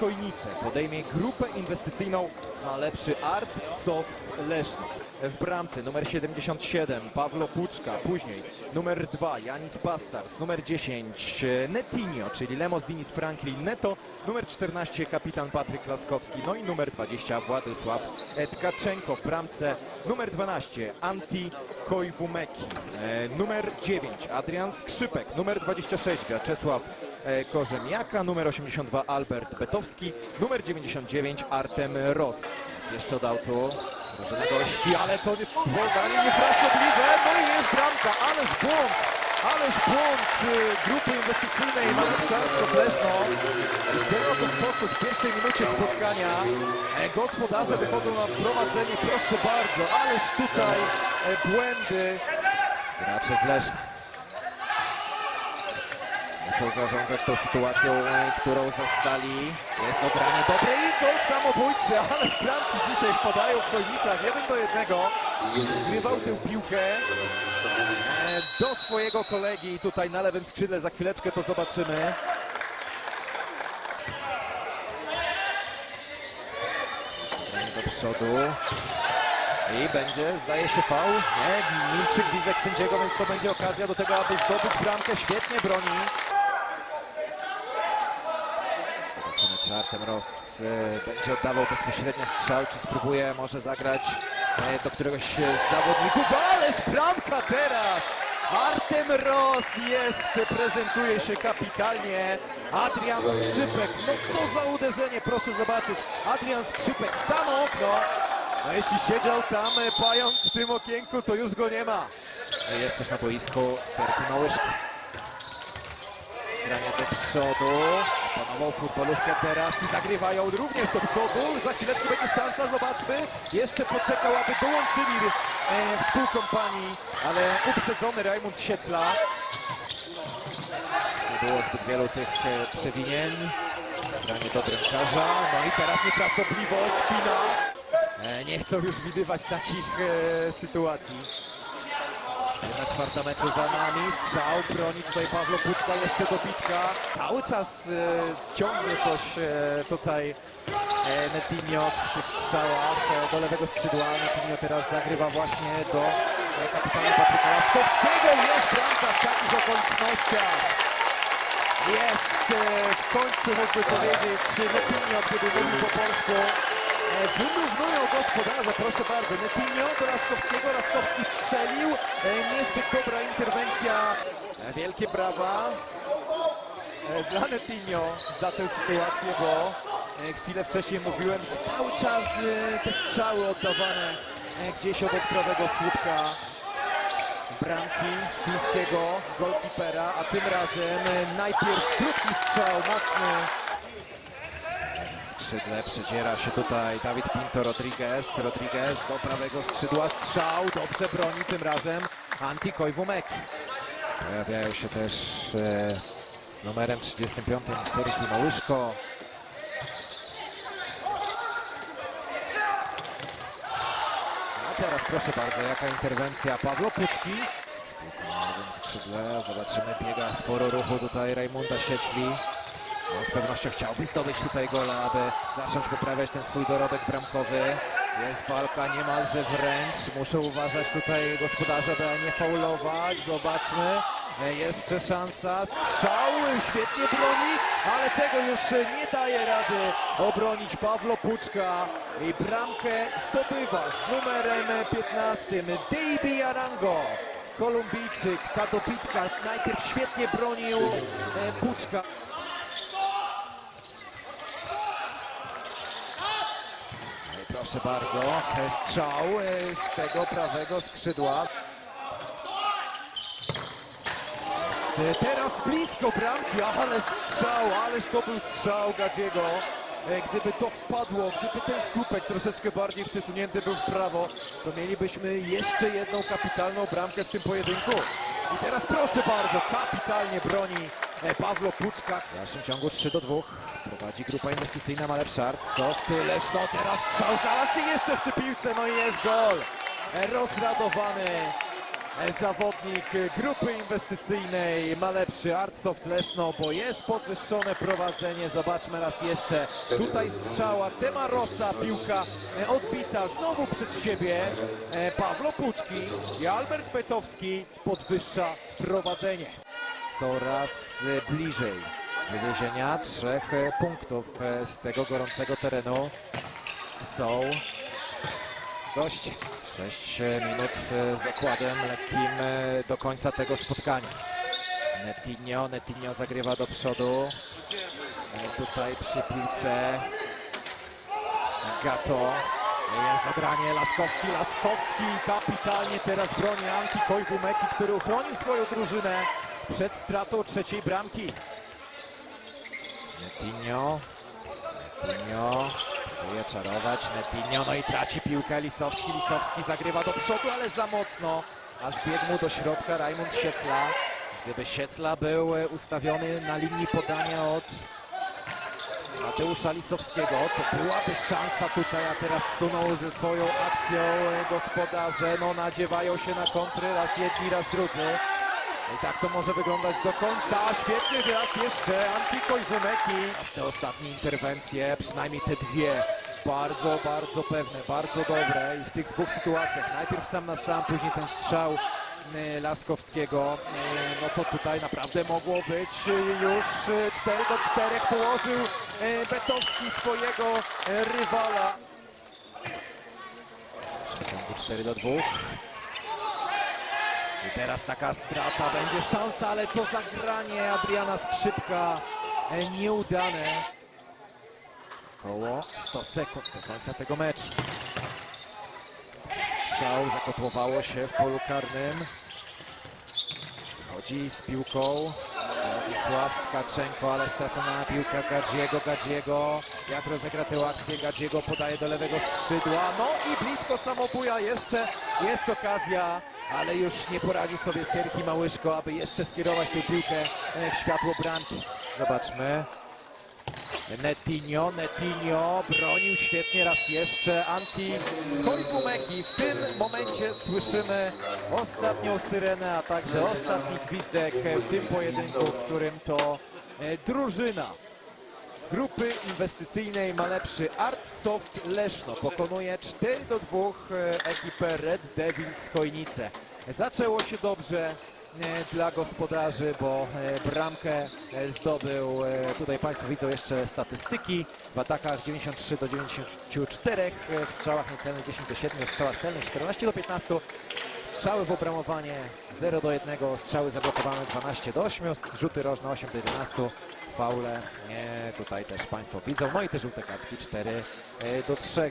Chojnice podejmie grupę inwestycyjną na lepszy Art Soft Leszno. W bramce numer 77 Pawlo Puczka, później numer 2 Janis Pastars, numer 10 Netinho, czyli Lemos Dinis Franklin Neto, numer 14 kapitan Patryk Laskowski, no i numer 20 Władysław Tkaczenko w bramce, numer 12 Anti Kojwumeki, e, numer 9 Adrian Skrzypek, numer 26 Wiaczesław Korzemiaka, numer 82 Albert Betowski, numer 99 Artem Ros. Jeszcze od autu, drużyna gości, ale to nie, podanie niefrasobliwe, no i jest bramka, ależ błąd, ależ błąd grupy inwestycyjnej Malczarców Leszno. W ten oto sposób w pierwszej minucie spotkania e, gospodarze wychodzą na prowadzenie, proszę bardzo, ależ tutaj e, błędy. Gracze z Leszna. Muszą zarządzać tą sytuacją, e, którą zastali. Jest dogranie dobre i gol samobójczy, ale bramki dzisiaj wpadają w Chojnicach. Jeden do jednego. Grywał tę piłkę e, do swojego kolegi tutaj na lewym skrzydle. Za chwileczkę to zobaczymy. Do przodu. I będzie, zdaje się, faul. Nie, milczy gwizdek sędziego, więc to będzie okazja do tego, aby zdobyć bramkę. Świetnie broni. Ross e, będzie oddawał bezpośrednio strzał, czy spróbuje może zagrać e, do któregoś z zawodników. Ależ bramka teraz! Artem Ross jest, prezentuje się kapitalnie. Adrian Skrzypek, no co za uderzenie, proszę zobaczyć. Adrian Skrzypek, samo okno. No jeśli siedział tam e, pająk w tym okienku, to już go nie ma. Jest też na boisku Sergi Małyszko. Granie do przodu. Opanował futbolówkę teraz i zagrywają również do przodu. Za chwileczkę będzie szansa, zobaczmy. Jeszcze poczekał, aby dołączyli e, współkompanii, ale uprzedzony Rajmund Siecla. Nie było zbyt wielu tych e, przewinień. Zagranie do bramkarza. No i teraz niefrasobliwość, spina. E, nie chcą już widywać takich e, sytuacji. Jedna czwarta meczu za nami, strzał, broni tutaj Pawlo Puczka, jeszcze dobitka. Cały czas e, ciągnie coś e, tutaj e, Netinho w tych strzałach e, do lewego skrzydła. Netinho teraz zagrywa właśnie do e, kapitana Patryka Laskowskiego. Jest bramka w takich okolicznościach. Jest e, w końcu mógłby powiedzieć Netinho, kiedy mówił po polsku. E, Wyrównują gospodarza, proszę bardzo. Netinho do Laskowskiego, Laskowski strzelił. E, Niezbyt dobra interwencja. E, Wielkie brawa dla Netinho za tę sytuację, bo chwilę wcześniej mówiłem, że cały czas te strzały oddawane gdzieś obok prawego słupka bramki fińskiego golkipera, a tym razem najpierw krótki strzał, mocny skrzydle przedziera się tutaj Dawid Pinto Rodriguez. Rodriguez do prawego skrzydła strzał. Dobrze broni tym razem Anti Kojwumeki. Pojawiają się też e, z numerem 35 Sergi Małyszko. A teraz proszę bardzo, jaka interwencja piłką na lewym skrzydle. Zobaczymy, biega sporo ruchu tutaj Rajmunda Siecli. No, z pewnością chciałby zdobyć tutaj gola, aby zacząć poprawiać ten swój dorobek bramkowy. Jest walka niemalże wręcz. Muszę uważać tutaj gospodarze, by nie faulować. Zobaczmy. Jeszcze szansa. Strzał. Świetnie broni, ale tego już nie daje rady obronić Pawlo Puczka. I bramkę zdobywa z numerem 15 Davy Arango. Kolumbijczyk, ta dobitka najpierw świetnie bronił e, Puczka. No i Proszę bardzo, strzał e, z tego prawego skrzydła. E, Teraz blisko bramki, ależ strzał, ależ to był strzał Gadziego. E, Gdyby to wpadło, gdyby ten słupek troszeczkę bardziej przesunięty był w prawo, to mielibyśmy jeszcze jedną kapitalną bramkę w tym pojedynku. I teraz proszę bardzo, kapitalnie broni e, Pawlo Puczka. W dalszym ciągu 3 do 2. Prowadzi grupa inwestycyjna Malep Szart. Soft, Leszno, teraz strzał znalazł się jeszcze przy piłce, no i jest gol. E, Rozradowany zawodnik grupy inwestycyjnej ma lepszy Artsoft Leszno, bo jest podwyższone prowadzenie. Zobaczmy raz jeszcze. Tutaj strzała Demarosa, piłka e, odbita znowu przed siebie. E, Pawlo Puczki i Albert Petowski podwyższa prowadzenie. Coraz e, bliżej wywiezienia trzech punktów z tego gorącego terenu są goście. 6 minut e, z okładem lekkim e, do końca tego spotkania. Netinho, Netinho zagrywa do przodu. E, Tutaj przy piłce Gato. Jest nagranie Laskowski, Laskowski kapitalnie teraz broni Anki Kojbumeki, który uchronił swoją drużynę przed stratą trzeciej bramki. Netinho, Netinho próbuje czarować, Netinho, no i traci piłkę Lisowski, Lisowski zagrywa do przodu, ale za mocno, aż biegł mu do środka Rajmund Siecla. Gdyby Siecla był e, ustawiony na linii podania od Mateusza Lisowskiego, to byłaby szansa tutaj, a teraz sunął ze swoją akcją e, gospodarze, no nadziewają się na kontry, raz jedni, raz drudzy. I tak to może wyglądać do końca. Świetny wyraz jeszcze Antiko i Wumeki. Te ostatnie interwencje, przynajmniej te dwie, bardzo, bardzo pewne, bardzo dobre. I w tych dwóch sytuacjach, najpierw sam na sam, później ten strzał e, Laskowskiego, e, no to tutaj naprawdę mogło być e, już e, 4 do 4. Położył Betowski swojego rywala. W przeciągu 4 do 2. I teraz taka strata, będzie szansa, ale to zagranie Adriana Skrzypka e, nieudane. Około 100 sekund do końca tego meczu. Strzał zakotłowało się w polu karnym. Chodzi z piłką Władysław Tkaczenko, ale stracona piłka Gadziego, Gadziego. Jak rozegra tę akcję, Gadziego podaje do lewego skrzydła. No i blisko samobuja jeszcze jest okazja, ale już nie poradził sobie Serki Małyszko, aby jeszcze skierować tę piłkę e, w światło bramki. Zobaczmy. Netinho, Netinho bronił świetnie raz jeszcze Anti Koibumeki. W tym momencie słyszymy ostatnią syrenę, a także ostatni gwizdek w tym pojedynku, w którym to e, drużyna grupy inwestycyjnej ma lepszy Artsoft Leszno. Pokonuje 4 do 2 e, ekipę Red Devils Chojnice. Zaczęło się dobrze e, dla gospodarzy, bo e, bramkę zdobył, tutaj Państwo widzą jeszcze statystyki, w atakach 93 do 94, e, w strzałach niecelnych 10 do 7, w strzałach celnych 14 do 15, strzały w obramowanie 0 do 1, strzały zablokowane 12 do 8, rzuty rożne 8 do 11, faule nie, tutaj też Państwo widzą, no i te żółte kartki 4 e, do 3.